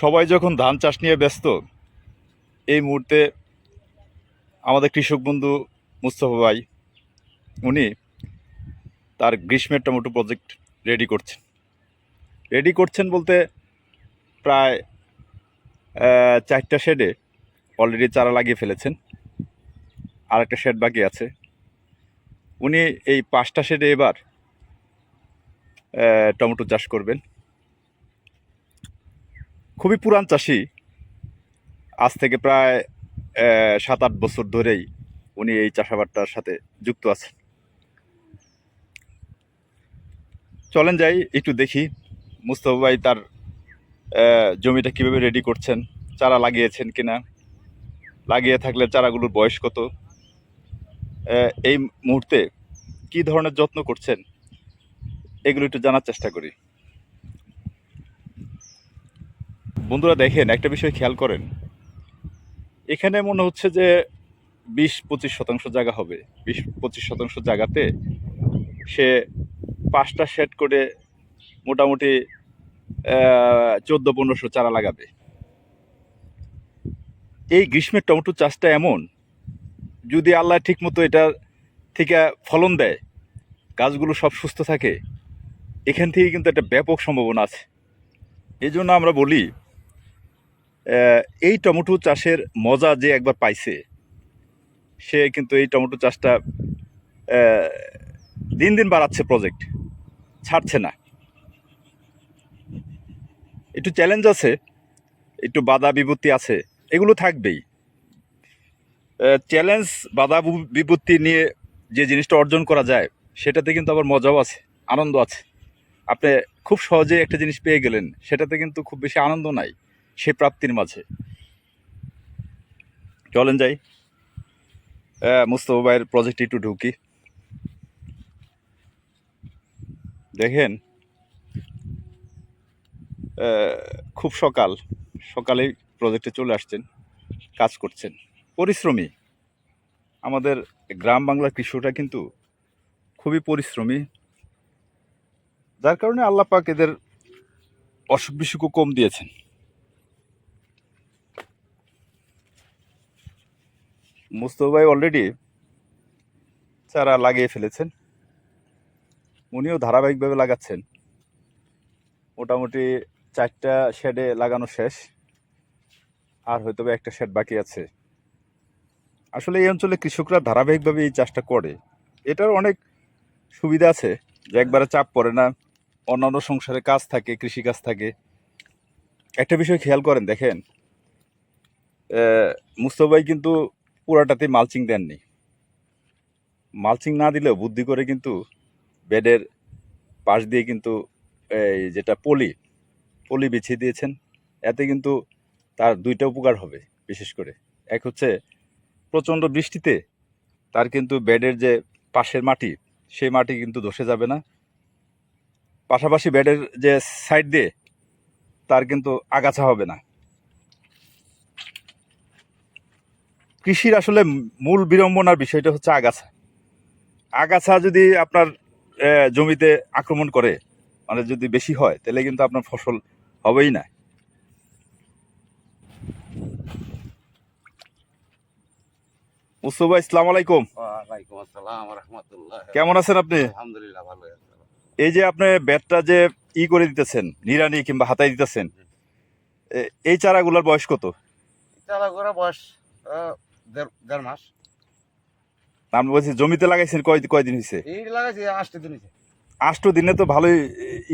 সবাই যখন ধান চাষ নিয়ে ব্যস্ত, এই মুহূর্তে আমাদের কৃষক বন্ধু মুস্তফা ভাই, উনি তার গ্রীষ্মের টমেটো প্রজেক্ট রেডি করছেন। রেডি করছেন বলতে প্রায় চারটা শেডে অলরেডি চারা লাগিয়ে ফেলেছেন। আর একটা শেড বাকি আছে। উনি এই পাঁচটা শেডে এবার টমেটো চাষ করবেন। খুবই পুরান চাষি। আজ থেকে প্রায় সাত আট বছর ধরেই উনি এই চাষাবাদটার সাথে যুক্ত আছেন। চলেন যাই, একটু দেখি মুস্তফা ভাই তার জমিটা কীভাবে রেডি করছেন, চারা লাগিয়েছেন কিনা, লাগিয়ে থাকলে চারাগুলোর বয়স কত? এই মুহূর্তে কি ধরনের যত্ন করছেন, এগুলো একটু জানার চেষ্টা করি। বন্ধুরা দেখেন, একটা বিষয় খেয়াল করেন। এখানে মনে হচ্ছে যে বিশ পঁচিশ শতাংশ জায়গা হবে। বিশ পঁচিশ শতাংশ জায়গাতে সে পাঁচটা সেট করে মোটামুটি চোদ্দ, পনেরোশো চারা লাগাবে। এই গ্রীষ্মের টমেটো চাষটা এমন, যদি আল্লাহ ঠিকমতো এটা থেকে ফলন দেয়, গাছগুলো সব সুস্থ থাকে, এখান থেকে কিন্তু একটা ব্যাপক সম্ভাবনা আছে। এই জন্য আমরা বলি এই টমেটো চাষের মজা যে একবার পাইছে, সে কিন্তু এই টমেটো চাষটা দিন দিন বাড়াচ্ছে প্রজেক্ট ছাড়ছে না। একটু চ্যালেঞ্জ আছে, একটু বাধা বিপত্তি আছে, এগুলো থাকবেই। চ্যালেঞ্জ বাধা বিপত্তি নিয়ে যে জিনিসটা অর্জন করা যায়, সেটাতে কিন্তু আবার মজাও আছে, আনন্দ আছে। আপনি খুব সহজে একটা জিনিস পেয়ে গেলেন, সেটাতে কিন্তু খুব বেশি আনন্দ নাই। সে প্রাপ্তির মাঝে। চলেন যাই। মুস্তফা ভাইয়ের প্রজেক্টে একটু ঢুকি। দেখেন খুব সকাল। সকালেই প্রজেক্টে চলে আসছেন, কাজ করছেন। পরিশ্রমী। আমাদের গ্রাম বাংলার কৃষকরা কিন্তু খুবই পরিশ্রমী। যার কারণে আল্লাহ পাক এদের অসুখ বিসুখও কম দিয়েছেন। মুস্তফা ভাই অলরেডি চারা লাগিয়ে ফেলেছেন। উনিও ধারাবাহিকভাবে লাগাচ্ছেন। মোটামুটি চারটা শেডে লাগানো শেষ। আর হয়তো একটা শেড বাকি আছে। আসলে এই অঞ্চলে কৃষকরা ধারাবাহিকভাবে এই চাষটা করে। এটার অনেক সুবিধা আছে যে একবারে চাপ পড়ে না। অন্যান্য সংসারে কাজ থাকে, কৃষিকাজ থাকে। একটা বিষয় খেয়াল করেন, দেখেন। মুস্তফাই কিন্তু পুরাটাতে মালচিং দেননি। মালচিং না দিলেও বুদ্ধি করে কিন্তু বেডের পাশ দিয়ে কিন্তু এই যেটা পলি পলি বিছিয়ে দিয়েছেন। এতে কিন্তু তার দুইটা উপকার হবে বিশেষ করে। এক হচ্ছে প্রচণ্ড বৃষ্টিতে তার কিন্তু বেডের যে পাশের মাটি, সেই মাটি কিন্তু ধসে যাবে না। পাশাপাশি বেডের যে সাইড দিয়ে তার কিন্তু আগাছা হবে না। কৃষির আসলে মূল বিড়ম্বনার বিষয়টা হচ্ছে আগাছা। আগাছা যদি আপনার জমিতে আক্রমণ করে মানে যদি বেশি হয় তাহলে কিন্তু আপনার ফসল হবেই না। মুস্তফা ইসলাম আলাইকুম। কেমন আছেন আপনি? আলহামদুলিল্লাহ ভালো এই যে আপনি ব্যাটটা যে ই করে দিতেছেন নিরানি কিংবা হাতায় দিতেছেন এই চারাগুলোর বয়স কত? করে বয়স দেড় মাস। আমি বলছি জমিতে লাগাইছেন কয় কয়দিন হয়েছে এই লাগাইছি আসতে দিন হইছে। আষ্ট দিনে তো ভালোই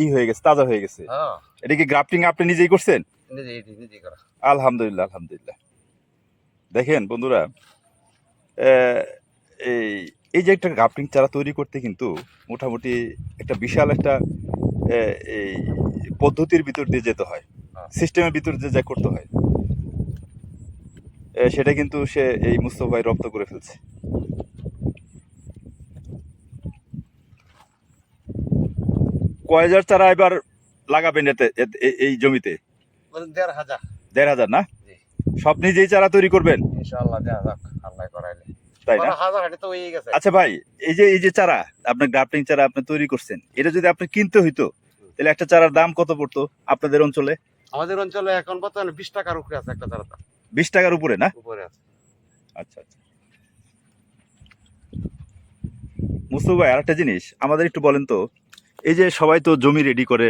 ই হয়ে গেছে তাজা হয়ে গেছে। হ্যাঁ। এটা কি গ্রাফটিং আপনি নিজেই করছেন? আলহামদুলিল্লাহ আলহামদুলিল্লাহ। দেখেন বন্ধুরা এই এই যে একটা গ্রাফটিং চারা তৈরি করতে কিন্তু মোটামুটি একটা বিশাল একটা এই পদ্ধতির ভিতর দিয়ে যেতে হয়। হ্যাঁ। সিস্টেমের ভিতর দিয়ে যা করতে হয়। সেটা কিন্তু সে এই মুস্তফাই রপ্ত করে ফেলছে। কয় হাজার চারা এবার লাগাবেন এতে এই- জমিতে? দেড় হাজার। দেড় হাজার না? সব নিজেই চারা তৈরি করবেন? তাই না? আচ্ছা ভাই এই যে এই যে চারা আপনার গ্রাফটিং চারা আপনি তৈরি করছেন এটা যদি আপনি কিনতে হইতো তাহলে একটা চারার দাম কত পড়তো আপনাদের অঞ্চলে? আমাদের অঞ্চলে এখন বর্তমানে বিশ টাকার উপরে আছে একটা চারাটা বিশ টাকার উপরে না? উপরে আছে। আচ্ছা আচ্ছা। মুস্তফা ভাই আরেকটা জিনিস আমাদের একটু বলেন তো এই যে সবাই তো জমি রেডি করে।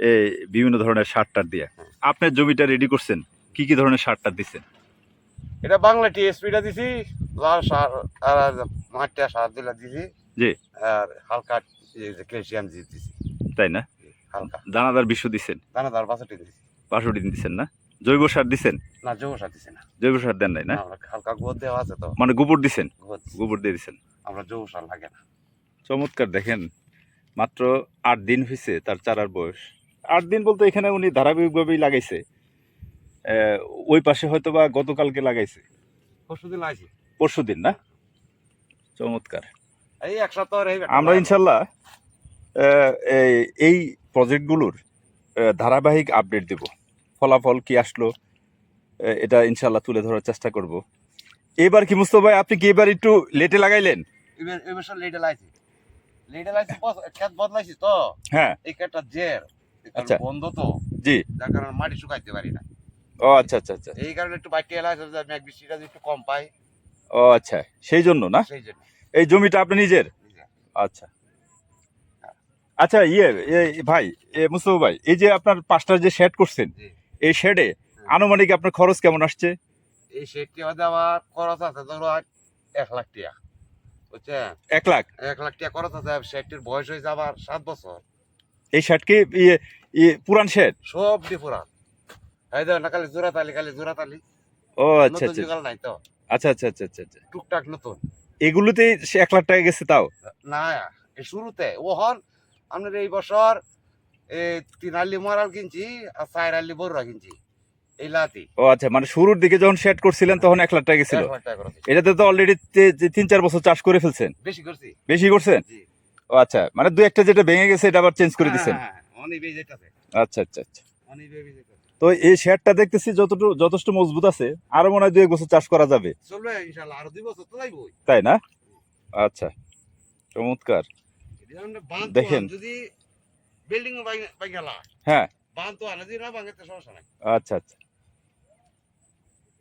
এই বিভিন্ন ধরনের সার টার দিয়ে হ্যাঁ। আপনার জমিটা রেডি করছেন? কি কি ধরনের সার টার দিচ্ছেন? এটা বাংলা টিএসপিটা দিছি লাল সার আর মাটিয়া সার দিলা দিছি জি। আর হালকা ক্যালসিয়াম দিয়ে দিছি। তাই না? হালকা। দানাদার বিশ্ব দিচ্ছেন? দানাদার বাসাটি দিছি। দিন দিচ্ছেন না? জৈব সার দিচ্ছেন না জৈব সার দিছি না। জৈব সার দেন নাই না? আমরা হালকা গোবর দেওয়া আছে তো। মানে গোবর দিচ্ছেন গোদ গোবর দিয়ে দিছেন। আমরা জৈব সার লাগে না। চমৎকার দেখেন মাত্র আট দিন হয়েছে তার চারার বয়স। আট দিন বলতে এখানে উনি ধারাবাহিকভাবেই লাগাইছে। ওই পাশে হয়তো বা গতকালকে লাগাইছে। পরশু দিন আইছি পরশু দিন না? চমৎকার। এই এক সপ্তাহ আমরা ইনশাল্লাহ এই- এই প্রজেক্টগুলোর ধারাবাহিক আপডেট দেব। ফলাফল কি আসলো এটা ইনশাল্লাহ তুলে ধরার চেষ্টা করব। এবার কি মুস্তফা ভাই আপনি কি এবার একটু লেটে লাগাইলেন? এবার এবার সব লেটে লাইছি লেটে বস খেত বদলাইছি তো? হ্যাঁ। এই খেতটা জের। আচ্ছা। বন্ধ তো। জি। যার কারণে মাটি শুকাইতে পারি না। ও আচ্ছা আচ্ছা আচ্ছা। এই কারণে একটু মেঘ বৃষ্টিটা একটু কম পাই। ও আচ্ছা। সেই জন্য না? সেই জন্য। এই জমিটা আপনি নিজের? আচ্ছা। আচ্ছা ইয়ে ভাই এ মুস্তফা ভাই এই যে আপনার পাঁচটা যে শেড করছেন। এই শেডে আনুমানিক আপনার খরচ কেমন আসছে? এই শেডটি আমার খরচ আছে ধরো এক লাখ টাকা বুঝছেন? এক লাখ? এক লাখ টাকা খরচ আছে শেডটির বয়স হয়েছে সাত বছর। এই শেডকে ইয়ে ইয়ে পুরান শেড সব ডিফারেন্ট এই দেখো না খালি জোড়াতালি খালি জোড়াতালি। ও আচ্ছা আচ্ছা নাই তো। আচ্ছা আচ্ছা আচ্ছা আচ্ছা আচ্ছা। টুকটাক নতুন। এগুলোতেই এক লাখ টাকা গেছে তাও? না এই শুরুতে। ওহন আপনার এই বছর তিন আলি মরাল কিনছি আর চার আলি বড়রা কিনছি এই লাতি ও আচ্ছা মানে শুরুর দিকে যখন শেড করছিলেন তখন এক লাখ টাকা গেছিল। এটাতে তো অলরেডি তিন চার বছর চাষ করে ফেলছেন। বেশি করছি। বেশি করছেন? ও আচ্ছা মানে দু একটা যেটা ভেঙে গেছে এটা আবার চেঞ্জ করে দিচ্ছেন হ্যাঁ, হ্যাঁ, আচ্ছা আচ্ছা আচ্ছা। তো এই শেডটা দেখতেছি যতটুকু যথেষ্ট মজবুত আছে আরও মনে হয় দুই এক বছর চাষ করা যাবে। তাই না? আচ্ছা চমৎকার। দেখেন। যদি বিল্ডিং হ্যাঁ। বাঁধ তো না সমস্যা নাই। আচ্ছা আচ্ছা।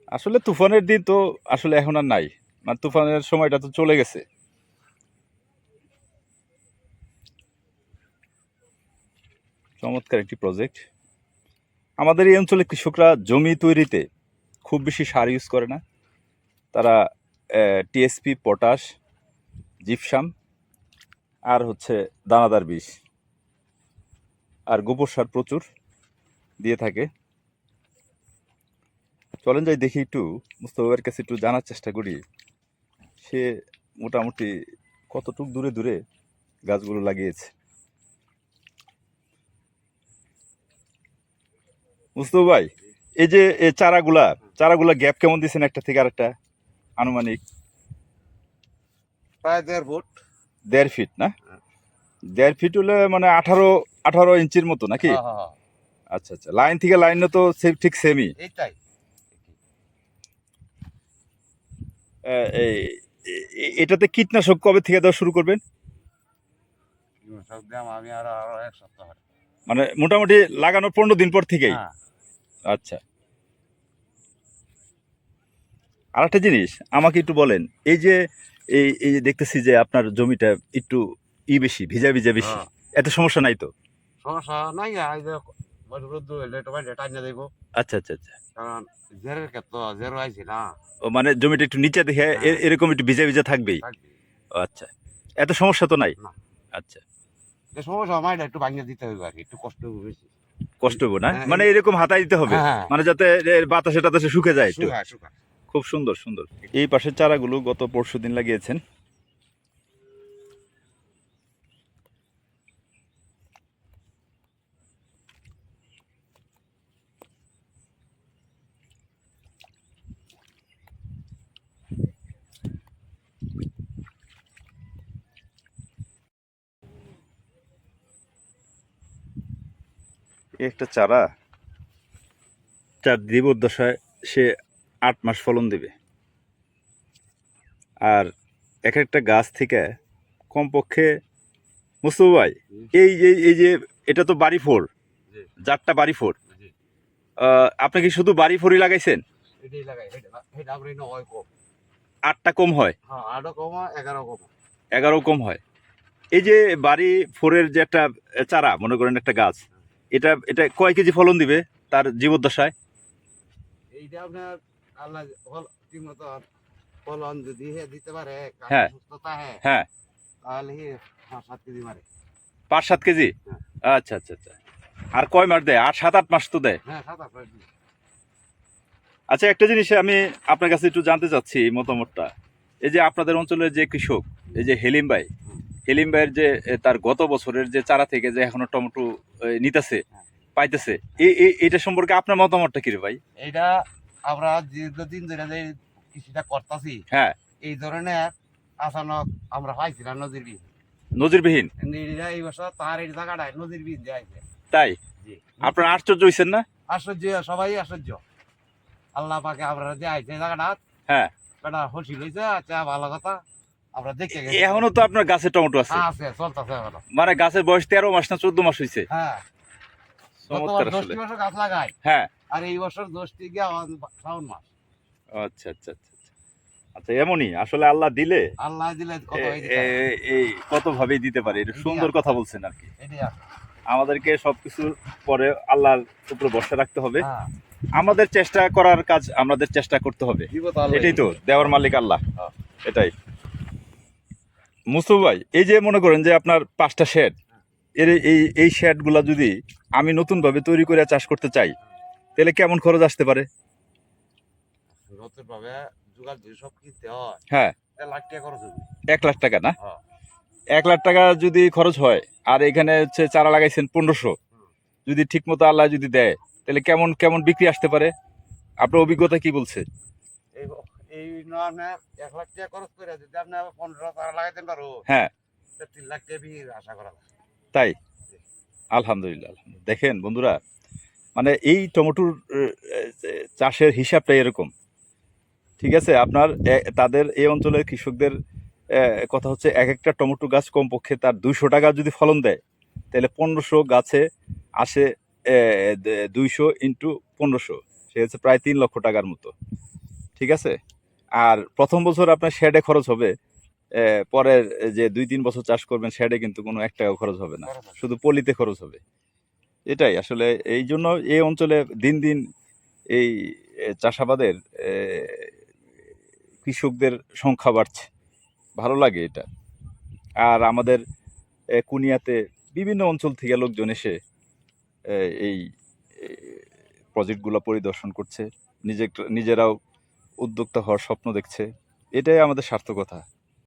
আসলে তুফানের দিন তো আসলে এখন আর নাই। মানে তুফানের সময়টা তো চলে গেছে। চমৎকার একটি প্রজেক্ট আমাদের এই অঞ্চলে কৃষকরা জমি তৈরিতে খুব বেশি সার ইউজ করে না। তারা টিএসপি পটাশ জিপসাম আর হচ্ছে দানাদার বিষ আর গোবর সার প্রচুর দিয়ে থাকে। চলেন যাই দেখি একটু মুস্তফার কাছে একটু জানার চেষ্টা করি। সে মোটামুটি কতটুক দূরে দূরে গাছগুলো লাগিয়েছে। মুস্তফা ভাই এই যে এই চারাগুলা চারাগুলা গ্যাপ কেমন দিয়েছেন একটা থেকে আরেকটা? আনুমানিক? প্রায় দেড় ফুট। দেড় ফিট না? দেড় ফিট হলে মানে আঠারো আঠারো ইঞ্চির মতো নাকি? হ্যাঁ, হ্যাঁ, হ্যাঁ। আচ্ছা আচ্ছা। লাইন থেকে লাইন তো ঠিক সেমই এটাতে কীটনাশক কবে থেকে দেওয়া শুরু করবেন। মানে মোটামুটি লাগানোর পনেরো দিন পর থেকেই? আচ্ছা। আর একটা জিনিস আমাকে একটু বলেন। এই যে এই এই যে দেখতেছি যে আপনার জমিটা একটু ই বেশি ভিজা ভিজা বেশি। হ্যাঁ। এত সমস্যা নাই তো? সমস্যা নাই আচ্ছা আচ্ছা আচ্ছা। ও মানে জমিটা একটু নিচে দেখে হ্যাঁ। এরকম একটু ভিজা ভিজা থাকবেই? আচ্ছা। এত সমস্যা তো নাই? আচ্ছা। সমস্যা মাইটা একটু ভাঙিয়ে দিতে হবে আর একটু কষ্ট হবে বেশি। কষ্ট হব না? হ্যাঁ, মানে এরকম হাতায় দিতে হবে? মানে যাতে বাতাসে টাতাসে শুকে যায় একটু। খুব সুন্দর সুন্দর। এই পাশের চারাগুলো গত পরশু দিন লাগিয়েছেন। একটা চারা? চার জীবদ্দশায় সে আট মাস ফলন দেবে। আর এক একটা গাছ থেকে কমপক্ষে মুস্তফা ভাই এই যে এই যে এটা তো বাড়ি ফোর। যারটা বাড়ি ফোর। আপনি কি শুধু বাড়ি ফড়ি লাগাইছেন? আটটা কম হয়? হ্যাঁ কমা এগারো এগারো কম হয়। এই যে বাড়ি ফোরের যে একটা চারা মনে করেন একটা গাছ এটা এটা কয় কেজি ফলন দিবে তার জীবদ্দশায়? এইটা আপনার আল্লাহ ফল ফলন যদি দিতে পারে হ্যাঁ। হ্যাঁ। তাহলে পাঁচ সাত কেজি মারে। পাঁচ সাত কেজি? হ্যাঁ। আচ্ছা আচ্ছা আচ্ছা। আর কয় মাস দেয়? আর সাত আট মাস তো দেয়? হ্যাঁ আচ্ছা একটা জিনিস আমি আপনার কাছে একটু জানতে চাচ্ছি মতামতটা। এই যে আপনাদের অঞ্চলের যে কৃষক এই যে হেলিম ভাই হেলিম ভাইয়ের যে তার গত বছরের যে চারা থেকে যে এখনও টমেটো নিতেছে পাইতেছে। এই এই- সম্পর্কে আপনার মতামতটা কি রে ভাই? এটা আমরা দীর্ঘদিন ধরে যে কৃষিটা করতেছি হ্যাঁ। এই ধরনের আচানক আমরা পাইছি না নদীর বীজ নজিরবিহীন এই বছর তার এই জায়গাটায় নদীর বীজ দেয়াইছে তাই? আপনার আশ্চর্য হয়েছেন না? আশ্চর্য সবাই আশ্চর্য। আল্লাহ পাকে আমরা দেয়াইছে জায়গাটা হ্যাঁ। বেটা হসি লইছে আচ্ছা ভালো কথা। আমরা দেখে গেছি। এখনও তো আপনার গাছে টমেটো আছে। হ্যাঁ, আছে চলতেছে মানে গাছের বয়স তেরো মাস না চোদ্দ মাস হয়েছে হ্যাঁ। চমৎকার আসলে। বছর গাছ লাগাই। হ্যাঁ। আর এই বছর দশটি গিয়ে শ্রাবণ মাস। আচ্ছা আচ্ছা আচ্ছা এমনই। আসলে আল্লাহ দিলে আল্লাহ এই কত ভাবেই দিতে পারে। এটা সুন্দর কথা বলছেন আর কি। আমাদেরকে সবকিছু পরে আল্লাহর উপরে ভরসা রাখতে হবে। আমাদের চেষ্টা করার কাজ আমাদের চেষ্টা করতে হবে। এটাই তো দেওয়ার মালিক আল্লাহ। এটাই। মুস্তফা ভাই এই যে মনে করেন যে আপনার পাঁচটা শেড এর এই এই শেডগুলা যদি আমি নতুনভাবে তৈরি করে চাষ করতে চাই তাহলে কেমন খরচ আসতে পারে? হয় এক লাখ টাকা না? হ্যাঁ। এক লাখ টাকা যদি খরচ হয় আর এখানে হচ্ছে চারা লাগাইছেন পনেরোশো যদি ঠিক মতো আল্লাহ যদি দেয় তাহলে কেমন কেমন বিক্রি আসতে পারে? আপনার অভিজ্ঞতা কি বলছে? এই এক লাখ টাকা খরচ করে যদি আপনি পনেরো টাকা লাগাইতে পারো হ্যাঁ। তিন লাখ টাকা আশা করা তাই? আলহামদুলিল্লাহ আলহামদুলিল্লাহ। দেখেন বন্ধুরা মানে এই টমেটোর চাষের হিসাবটা এরকম। ঠিক আছে? আপনার তাদের এই অঞ্চলের কৃষকদের কথা হচ্ছে এক একটা টমেটো গাছ কমপক্ষে তার দুইশো টাকা যদি ফলন দেয় তাহলে পনেরোশো গাছে আসে দুইশো ইন্টু পনেরোশো। সে হচ্ছে প্রায় তিন লক্ষ টাকার মতো। ঠিক আছে? আর প্রথম বছর আপনার শেডে খরচ হবে পরের যে দুই তিন বছর চাষ করবেন শেডে কিন্তু কোনো এক টাকা খরচ হবে না। শুধু পলিতে খরচ হবে। এটাই আসলে এই জন্য এই অঞ্চলে দিন দিন এই চাষাবাদের কৃষকদের সংখ্যা বাড়ছে। ভালো লাগে এটা। আর আমাদের কুনিয়াতে বিভিন্ন অঞ্চল থেকে লোকজন এসে এই প্রজেক্টগুলো পরিদর্শন করছে। নিজে নিজেরাও উদ্যোক্তা হওয়ার স্বপ্ন দেখছে এটাই আমাদের সার্থকতা।